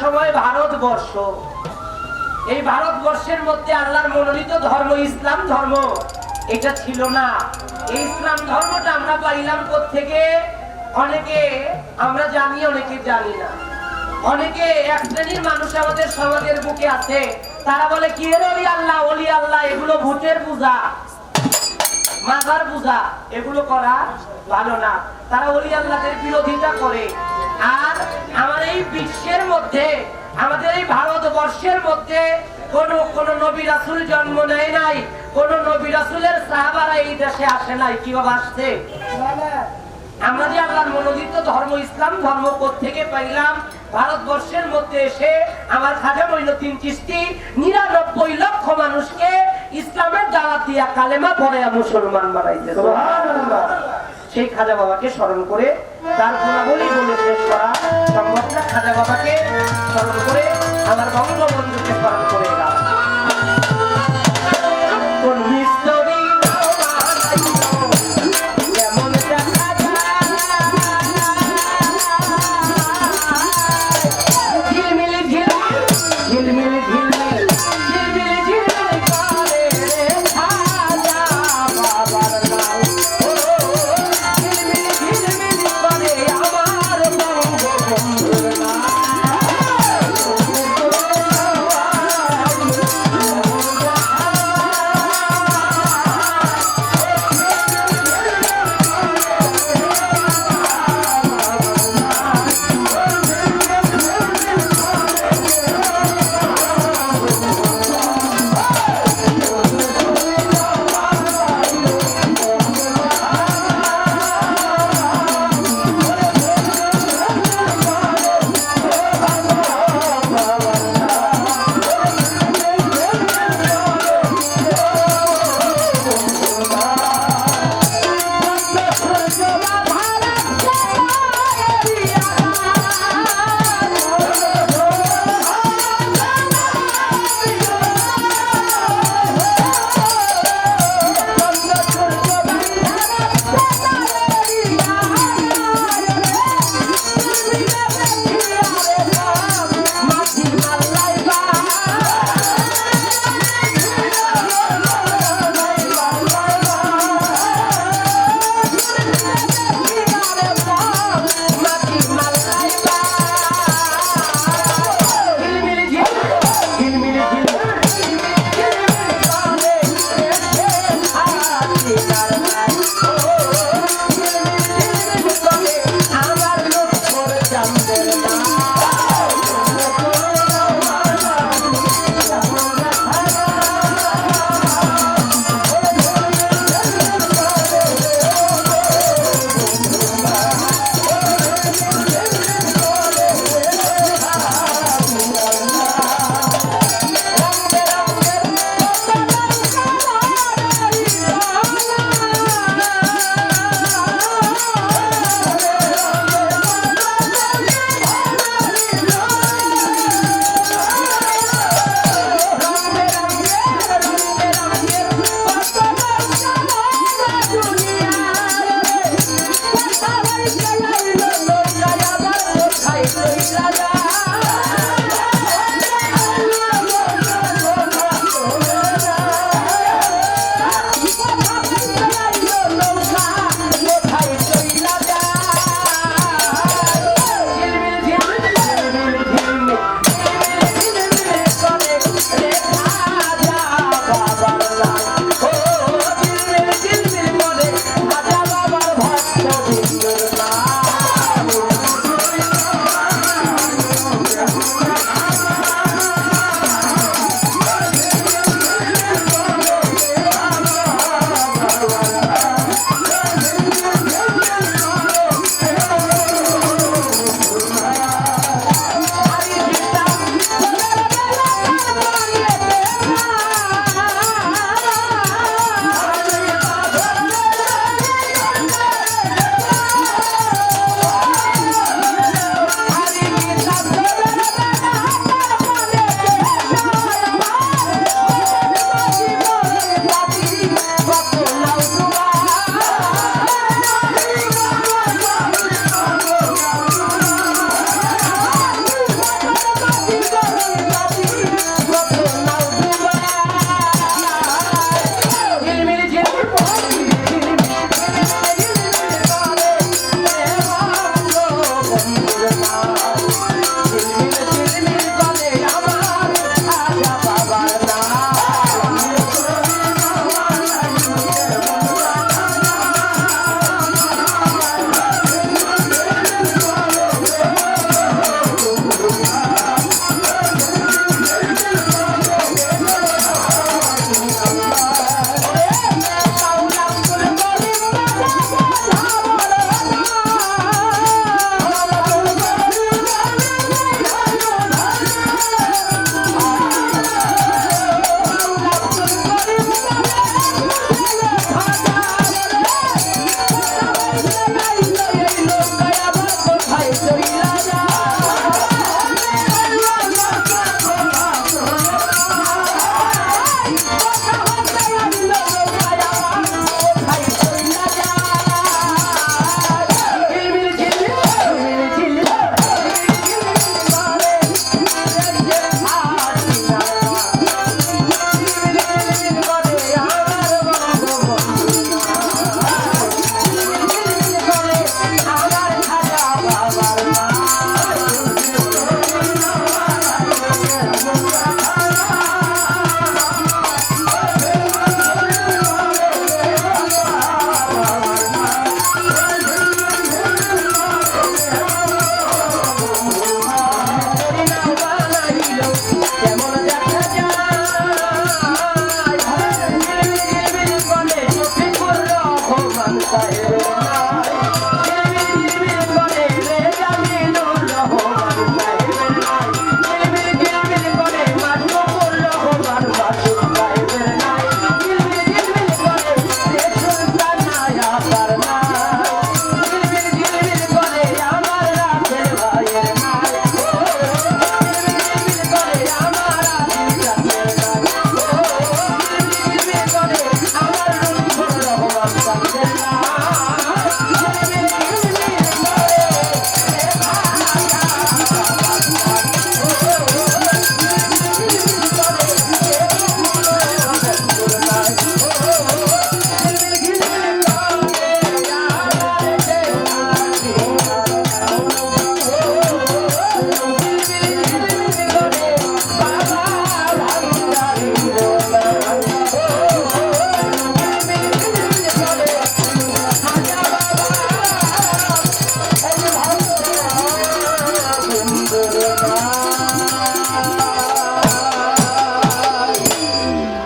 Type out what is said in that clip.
সময় ভারতবর্ষ। এই ভারতবর্ষের মধ্যে আল্লাহর মনোনীত ধর্ম ইসলাম ধর্ম। এটা ছিল না। এই ইসলাম ধর্মটা আমরা পাইলাম থেকে অনেকে আমরা জানি, অনেকে জানি না। অনেকে এক শ্রেণির মানুষ আমাদের সমাজের বুকে আছে। তারা বলে, কি এর অলি আল্লাহ? অলি আল্লাহ, এগুলো ভূতের পূজা। মাজার পূজা এগুলো করা ভালো না। তারা অলি আল্লাহদের বিরোধিতা করে। আর আমার এই বিশ্বের মধ্যে, আমাদের এই ভারতবর্ষের মধ্যে কোন কোন নবী রাসুল জন্ম নেয় নাই, কোন নবী রাসুলের সাহাবারা এই দেশে আসে নাই, কীভাবে আসছে? আমরা যে আল্লাহর মনোনীত ধর্ম, ইসলাম ধর্ম থেকে পাইলাম, ভারতবর্ষের মধ্যে এসে আমার খাজা মঈনুদ্দিন চিস্তি নিরানব্বই লক্ষ মানুষকে দাওয়াত দিয়া কালেমা পড়াইয়া মুসলমান বানাইছে সেই খাজা বাবাকে স্মরণ করে তার গুণাবলী বলে শেষ করা সম্ভব না। খাজা বাবাকে স্মরণ করে আমার বঙ্গবন্ধুকে স্মরণ করে গেলাম